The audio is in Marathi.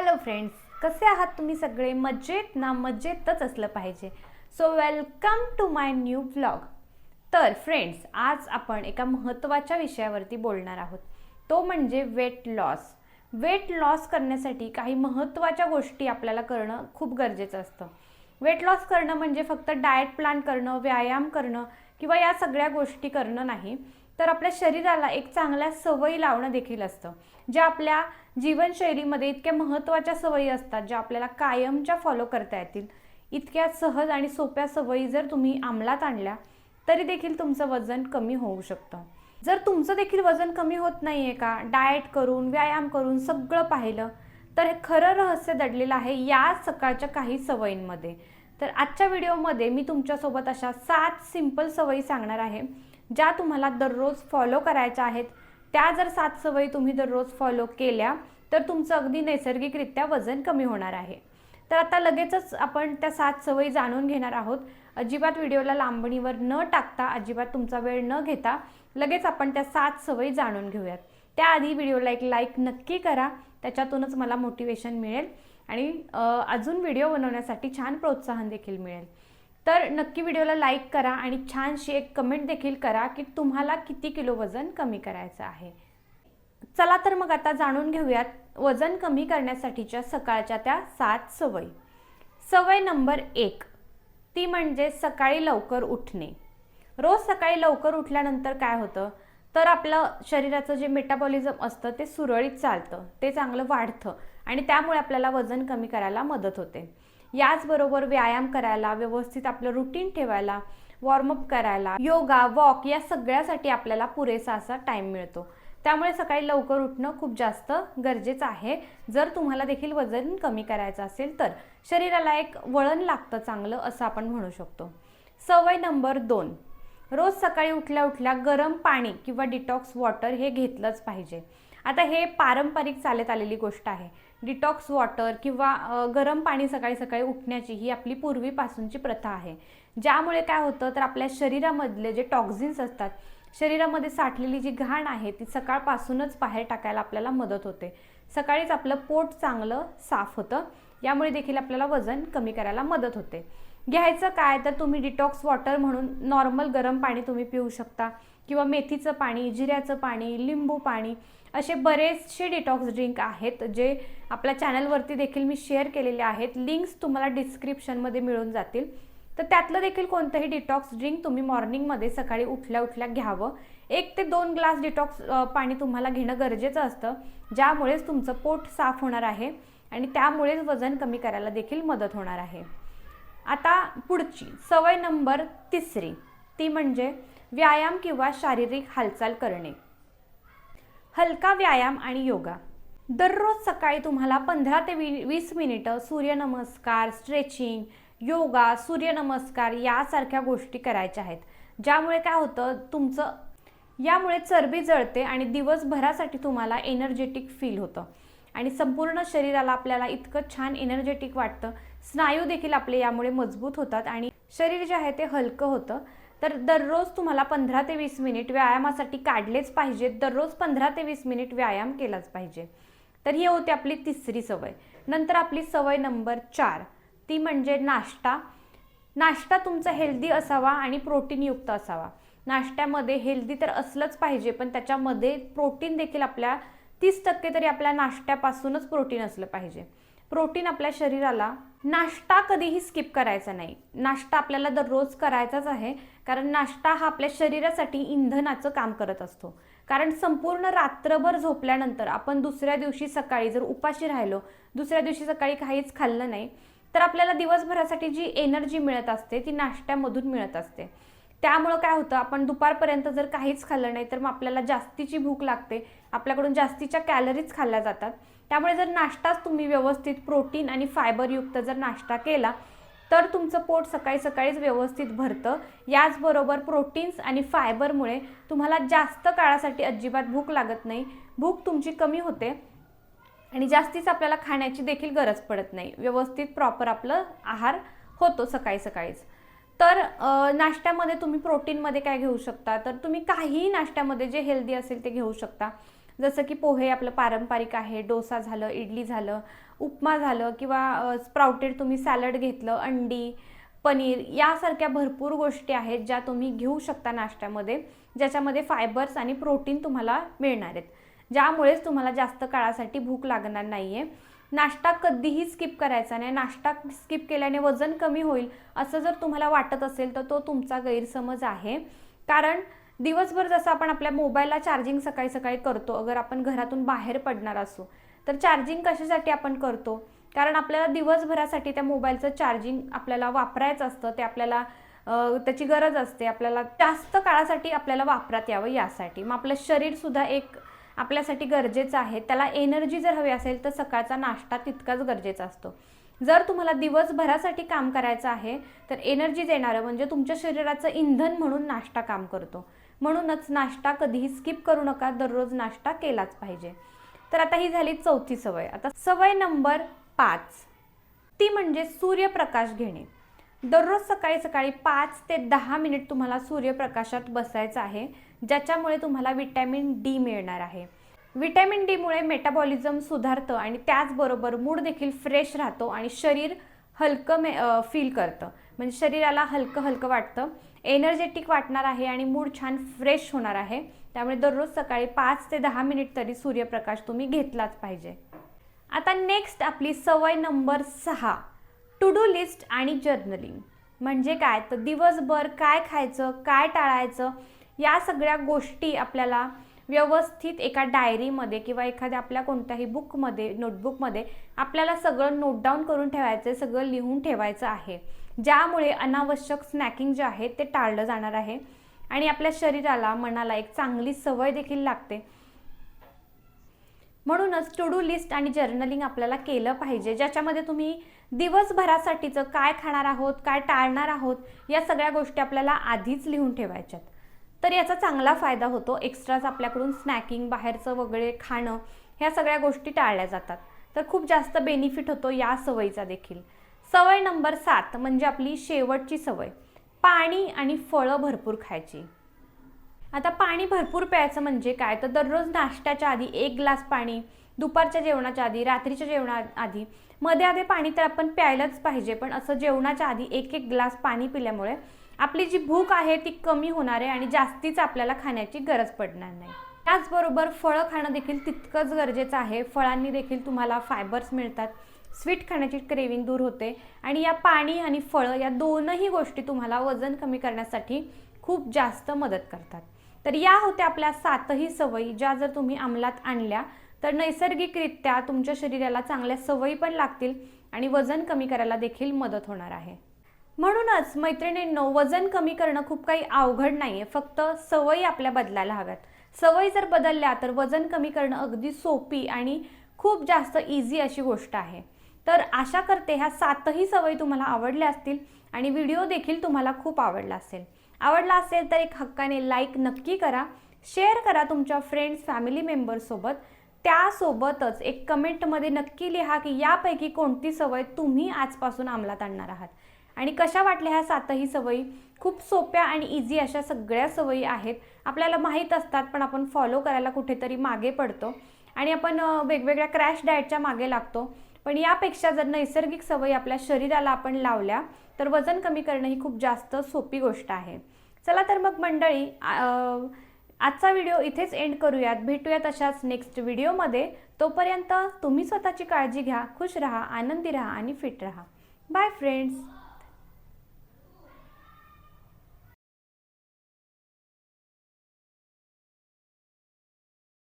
हॅलो फ्रेंड्स कसे आहात तुम्ही सगळे? मजेत ना? मजेतच असलं पाहिजे. So welcome to my new blog तर फ्रेंड्स आज आपण एका महत्त्वाच्या विषयावरती बोलणार आहोत. तो म्हणजे वेट लॉस वेट लॉस करण्यासाठी काही महत्त्वाच्या गोष्टी आपल्याला करणं खूप गरजेचं असतं. वेट लॉस करणं म्हणजे फक्त डाएट प्लॅन करणं व्यायाम करणं किंवा या सगळ्या गोष्टी करणं नाही. तर आपल्या शरीराला एक चांगल्या सवयी लावणं देखील असतं. ज्या आपल्या जीवनशैलीमध्ये इतक्या महत्त्वाच्या सवयी असतात ज्या आपल्याला कायमच्या फॉलो करता येतील. इतक्या सहज आणि सोप्या सवयी जर तुम्ही अंमलात आणल्या तरी देखील तुमचं वजन कमी होऊ शकतं. जर तुमचं देखील वजन कमी होत नाही आहे का डाएट करून व्यायाम करून सगळं पाहिलं तर हे खरं रहस्य दडलेलं आहे या सकाळच्या काही सवयींमध्ये. तर आजच्या व्हिडिओमध्ये मी तुमच्यासोबत अशा सात सिंपल सवयी सांगणार आहे. ज्या तुम्हाला दररोज फॉलो करायच्या आहेत त्या जर सात सवयी तुम्ही दररोज फॉलो केल्या तर तुमचं अगदी नैसर्गिकरित्या वजन कमी होणार आहे. तर आता लगेचच आपण त्या सात सवयी जाणून घेणार आहोत. अजिबात व्हिडिओला लांबणीवर न टाकता अजिबात तुमचा वेळ न घेता लगेच आपण त्या सात सवयी जाणून घेऊयात. त्याआधी व्हिडिओला एक लाईक नक्की करा त्याच्यातूनच मला मोटिवेशन मिळेल आणि अजून व्हिडिओ बनवण्यासाठी छान प्रोत्साहन देखील मिळेल. तर नक्की व्हिडिओला लाईक करा आणि छानशी एक कमेंट देखील करा की तुम्हाला किती किलो वजन कमी करायचं आहे. चला तर मग आता जाणून घेऊयात वजन कमी करण्यासाठीच्या सकाळच्या त्या सात सवयी. सवय नंबर एक ती म्हणजे सकाळी लवकर उठणे. रोज सकाळी लवकर उठल्यानंतर काय होतं? तर आपलं शरीराचं जे मेटाबॉलिझम असतं ते सुरळीत चालतं ते चांगलं वाढतं आणि त्यामुळे आपल्याला वजन कमी करायला मदत होते. याचबरोबर व्यायाम करायला व्यवस्थित आपलं रुटीन ठेवायला वॉर्मअप करायला योगा वॉक या सगळ्यासाठी आपल्याला पुरेसा असा टाईम मिळतो. त्यामुळे सकाळी लवकर उठणं खूप जास्त गरजेचं आहे. जर तुम्हाला देखील वजन कमी करायचं असेल तर शरीराला एक वळण लागतं चांगलं असं आपण म्हणू शकतो. सवय नंबर दोन. रोज सकाळी उठल्या उठल्या गरम पाणी किंवा डिटॉक्स वॉटर हे घेतलंच पाहिजे. आता हे पारंपरिक चालत आलेली गोष्ट आहे. डिटॉक्स वॉटर किंवा गरम पाणी सकाळी सकाळी उठण्याची ही आपली पूर्वीपासूनची प्रथा आहे. ज्यामुळे काय होतं तर आपल्या शरीरामधले जे टॉक्झिन्स असतात शरीरामध्ये साठलेली जी घाण आहे ती सकाळपासूनच बाहेर टाकायला आपल्याला मदत होते. सकाळीच आपलं पोट चांगलं साफ होतं. यामुळे देखील आपल्याला वजन कमी करायला मदत होते. घ्यायचं काय तर तुम्ही डिटॉक्स वॉटर म्हणून नॉर्मल गरम पाणी तुम्ही पिऊ शकता. किंवा मेथीचं पाणी जिऱ्याचं पाणी लिंबू पाणी असे बरेचसे डिटॉक्स ड्रिंक आहेत जे आपल्या चॅनलवरती देखील मी शेअर केलेले आहेत. लिंक्स तुम्हाला डिस्क्रिप्शनमध्ये मिळून जातील. तर त्यातलं देखील कोणतंही डिटॉक्स ड्रिंक तुम्ही मॉर्निंगमध्ये सकाळी उठल्या उठल्या घ्यावं. एक ते दोन ग्लास डिटॉक्स पाणी तुम्हाला घेणं गरजेचं असतं. ज्यामुळेच तुमचं पोट साफ होणार आहे आणि त्यामुळेच वजन कमी करायला देखील मदत होणार आहे. आता पुढची सवय नंबर तिसरी. ती म्हणजे व्यायाम किंवा शारीरिक हालचाल करणे. हलका व्यायाम आणि योगा. दररोज सकाळी तुम्हाला पंधरा ते वी वीस मिनिटं सूर्यनमस्कार स्ट्रेचिंग योगा सूर्यनमस्कार यासारख्या गोष्टी करायच्या आहेत. ज्यामुळे काय होतं तुमचं यामुळे चरबी जळते आणि दिवसभरासाठी तुम्हाला एनर्जेटिक फील होतं. आणि संपूर्ण शरीराला आपल्याला इतकं छान एनर्जेटिक वाटतं. स्नायू देखील आपले यामुळे मजबूत होतात आणि शरीर जे आहे ते हलकं होतं. तर दररोज तुम्हाला पंधरा ते वीस मिनिट व्यायामासाठी काढलेच पाहिजेत दररोज पंधरा ते वीस मिनिट व्यायाम केलाच पाहिजे. तर ही होती आपली तिसरी सवय. नंतर आपली सवय नंबर चार. ती म्हणजे नाश्ता. नाश्ता तुमचा हेल्दी असावा आणि प्रोटीनयुक्त असावा. नाश्त्यामध्ये हेल्दी तर असलंच पाहिजे पण त्याच्यामध्ये प्रोटीन देखील आपल्या तीस टक्के तरी आपल्या नाश्त्यापासूनच प्रोटीन असलं पाहिजे. प्रोटीन आपल्या शरीराला नाश्ता कधीही स्किप करायचा नाही. नाश्ता आपल्याला दररोज करायचाच आहे कारण नाश्ता हा आपल्या शरीरासाठी इंधनाचं काम करत असतो. कारण संपूर्ण रात्रभर झोपल्यानंतर आपण दुसऱ्या दिवशी सकाळी जर उपाशी राहिलो दुसऱ्या दिवशी सकाळी काहीच खाल्लं नाही तर आपल्याला दिवसभरासाठी जी एनर्जी मिळत असते ती नाश्त्यामधून मिळत असते. त्यामुळं काय होतं आपण दुपारपर्यंत जर काहीच खाल्लं नाही तर मग आपल्याला जास्तीची भूक लागते आपल्याकडून जास्तीच्या कॅलरीज खाल्ल्या जातात. त्यामुळे जर नाश्ताच तुम्ही व्यवस्थित प्रोटीन आणि फायबरयुक्त जर नाश्ता केला तर तुमचं पोट सकाळी सकाळीच व्यवस्थित भरतं. याचबरोबर प्रोटीन्स आणि फायबरमुळे तुम्हाला जास्त काळासाठी अजिबात भूक लागत नाही. भूक तुमची कमी होते आणि जास्तीच आपल्याला खाण्याची देखील गरज पडत नाही. व्यवस्थित प्रॉपर आपलं आहार होतो सकाळी सकाळीच. तर नाश्त्यामध्ये तुम्ही प्रोटीनमध्ये काय घेऊ शकता? तर तुम्ही काहीही नाश्त्यामध्ये जे हेल्दी असेल ते घेऊ शकता. जसं की पोहे आपलं पारंपरिक आहे डोसा झालं इडली झालं उपमा झालं किंवा स्प्राउटेड तुम्ही सॅलड घेतलं अंडी पनीर यासारख्या भरपूर गोष्टी आहेत ज्या तुम्ही घेऊ शकता नाश्त्यामध्ये ज्याच्यामध्ये फायबर्स आणि प्रोटीन तुम्हाला मिळणार आहेत. ज्यामुळेच तुम्हाला जास्त काळासाठी भूक लागणार नाही आहे नाश्ता कधीही स्किप करायचा नाही. नाश्ता स्किप केल्याने वजन कमी होईल असं जर तुम्हाला वाटत असेल तर तो तुमचा गैरसमज आहे. कारण दिवसभर जसं आपण आपल्या मोबाईलला चार्जिंग सकाळी सकाळी करतो अगर आपण घरातून बाहेर पडणार असू तर चार्जिंग कशासाठी आपण करतो? कारण आपल्याला दिवसभरासाठी त्या मोबाईलचं चार्जिंग आपल्याला वापरायचं असतं ते आपल्याला त्याची गरज असते. आपल्याला जास्त काळासाठी आपल्याला वापरात यावं यासाठी. मग आपलं शरीरसुद्धा एक आपल्यासाठी गरजेचं आहे. त्याला एनर्जी जर हवी असेल तर सकाळचा नाश्ता तितकाच गरजेचा असतो. जर तुम्हाला दिवसभरासाठी काम करायचं आहे तर एनर्जी देणारं म्हणजे तुमच्या शरीराचं इंधन म्हणून नाश्ता काम करतो. म्हणूनच नाश्ता कधीही स्किप करू नका दररोज नाश्ता केलाच पाहिजे. तर आता ही झाली चौथी सवय. आता सवय नंबर पाच. ती म्हणजे सूर्यप्रकाश घेणे. दररोज सकाळी सकाळी पाच ते दहा मिनिट तुम्हाला सूर्यप्रकाशात बसायचं आहे ज्याच्यामुळे तुम्हाला विटॅमिन डी मिळणार आहे. विटॅमिन डीमुळे मेटाबॉलिझम सुधारतं आणि त्याचबरोबर मूड देखील फ्रेश राहतो आणि शरीर हलकं मे फील करतं. म्हणजे शरीराला हलकं हलकं वाटतं. एनर्जेटिक वाटणार आहे आणि मूड छान फ्रेश होणार आहे. त्यामुळे दररोज सकाळी पाच ते दहा मिनिट तरी सूर्यप्रकाश तुम्ही घेतलाच पाहिजे. आता नेक्स्ट आपली सवय नंबर सहा. टू डू लिस्ट आणि जर्नलिंग म्हणजे काय? तर दिवसभर काय खायचं काय टाळायचं? या सगळ्या गोष्टी आपल्याला व्यवस्थित एका डायरीमध्ये किंवा एखाद्या आपल्या कोणत्याही बुकमध्ये नोटबुकमध्ये आपल्याला सगळं नोट डाऊन करून ठेवायचं आहे सगळं लिहून ठेवायचं आहे. ज्यामुळे अनावश्यक स्नॅकिंग जे आहे ते टाळलं जाणार आहे आणि आपल्या शरीराला मनाला एक चांगली सवय देखील लागते. म्हणूनच टू डू लिस्ट आणि जर्नलिंग आपल्याला केलं पाहिजे ज्याच्यामध्ये तुम्ही दिवसभरासाठीचं काय खाणार आहोत काय टाळणार आहोत या सगळ्या गोष्टी आपल्याला आधीच लिहून ठेवायच्यात. तर याचा चांगला फायदा होतो. एक्स्ट्राच आपल्याकडून स्नॅकिंग बाहेरचं वगैरे खाणं ह्या सगळ्या गोष्टी टाळल्या जातात. तर खूप जास्त बेनिफिट होतो या सवयीचा देखील. सवय नंबर सात म्हणजे आपली शेवटची सवय. पाणी आणि फळं भरपूर खायची. आता पाणी भरपूर प्यायचं म्हणजे काय? तर दररोज नाश्त्याच्या आधी एक ग्लास पाणी दुपारच्या जेवणाच्या आधी रात्रीच्या जेवणा आधी मध्ये आधी पाणी तर आपण प्यायलाच पाहिजे पण असं जेवणाच्या आधी एक एक ग्लास पाणी पिल्यामुळे आपली जी भूक आहे ती कमी होणार आहे आणि जास्तीच आपल्याला खाण्याची गरज पडणार नाही. त्याचबरोबर फळं खाणं देखील तितकंच गरजेचं आहे. फळांनी देखील तुम्हाला फायबर्स मिळतात. स्वीट खाण्याची क्रेविंग दूर होते. आणि या पाणी आणि फळं या दोनही गोष्टी तुम्हाला वजन कमी करण्यासाठी खूप जास्त मदत करतात. तर या होत्या आपल्या सातही सवयी ज्या जर तुम्ही अंमलात आणल्या तर नैसर्गिकरित्या तुमच्या शरीराला चांगल्या सवयी पण लागतील आणि वजन कमी करायला देखील मदत होणार आहे. म्हणूनच मैत्रिणींनो वजन कमी करणं खूप काही अवघड नाही आहे फक्त सवयी आपल्या बदलायला हव्यात. सवयी जर बदलल्या तर वजन कमी करणं अगदी सोपी आणि खूप जास्त इझी अशी गोष्ट आहे. तर आशा करते ह्या सातही सवयी तुम्हाला आवडल्या असतील आणि व्हिडिओ देखील तुम्हाला खूप आवडला असेल. आवडला असेल तर एक हक्काने लाईक नक्की करा. शेअर करा तुमच्या फ्रेंड्स फॅमिली मेंबर्ससोबत त्यासोबतच एक कमेंटमध्ये नक्की लिहा की यापैकी कोणती सवय तुम्ही आजपासून अंमलात आणणार आहात. आणि कशा वाटल्या ह्या सातही सवयी? खूप सोप्या आणि इझी अशा सगळ्या सवयी आहेत. आपल्याला माहीत असतात पण आपण फॉलो करायला कुठेतरी मागे पडतो. आणि आपण वेगवेगळ्या क्रॅश डाएटच्या मागे लागतो. पण यापेक्षा जर नैसर्गिक सवयी आपल्या शरीराला आपण लावल्या तर वजन कमी करणं ही खूप जास्त सोपी गोष्ट आहे. चला तर मग मंडळी आजचा व्हिडिओ इथेच एंड करूयात. भेटूयात अशाच नेक्स्ट व्हिडिओमध्ये तोपर्यंत तुम्ही स्वतःची काळजी घ्या खुश राहा आनंदी राहा आणि फिट राहा. Bye friends